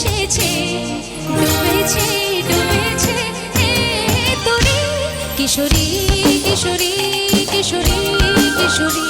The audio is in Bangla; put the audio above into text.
এসেছে ডুবেছে ডুবেছে। তরি। কিশোরী কিশোরী কিশোরী কিশোরী।